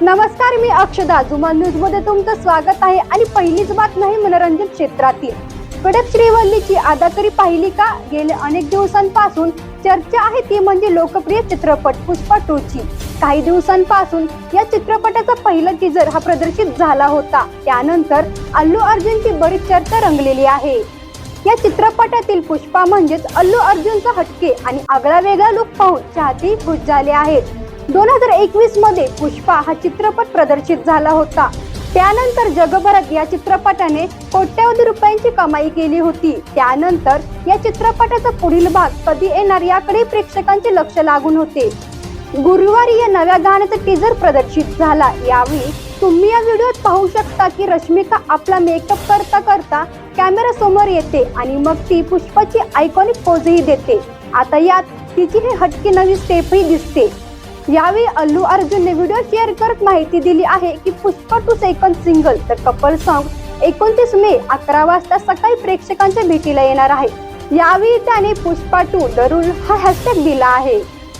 नमस्कार मी अक्षदा. जुमान न्यूजमध्ये तुमचं स्वागत आहे आणि पहिलीच बातमी नाही मनोरंजन क्षेत्रातील. कडक श्रीवल्लीची अदाकारी पाहिली का? गेल्या अनेक दिवसांपासून चर्चा आहे ती म्हणजे लोकप्रिय चित्रपट पुष्पा टूची. काही दिवसांपासून या चित्रपटाचा पहिला टीजर हा प्रदर्शित झाला होता. त्यानंतर अल्लू अर्जुनची बरीच चर्चा रंगलेली आहे. या चित्रपटातील पुष्पा म्हणजेच अल्लू अर्जुनचा हटके आणि आगळा वेगळा लुक पाहून चाहते खुश झाले आहेत. दोन हजार एकवीसमध्ये पुष्पा हा चित्रपट प्रदर्शित झाला होता. त्यानंतर जगभरात या चित्रपटाने कोट्यावधी रुपयांची कमाई केली होती. त्यानंतर या चित्रपटाचा पुढील भाग कधी येणार याकडे प्रेक्षकांचे लक्ष लागून होते. गुरुवारी या नव्या गाण्याचा टीजर प्रदर्शित झाला. यावेळी तुम्ही या व्हिडिओत पाहू शकता की रश्मिका आपला मेकअप करता करता कॅमेरा समोर येते आणि मग ती पुष्पाची आयकॉनिक पोजही देते. आता यात तिची हे हटकी नवी स्टेपही दिसते. यावेळी अल्लू अर्जुनने व्हिडिओ शेअर करत माहिती दिली आहे की पुष्पा टू सेकंड सिंगल तर कपल सॉन्ग एकोणतीस मे अकरा वाजता सकाळी प्रेक्षकांच्या भेटीला येणार आहे. यावेळी त्याने पुष्पा टू दरुल हा हॅशटॅग दिला आहे.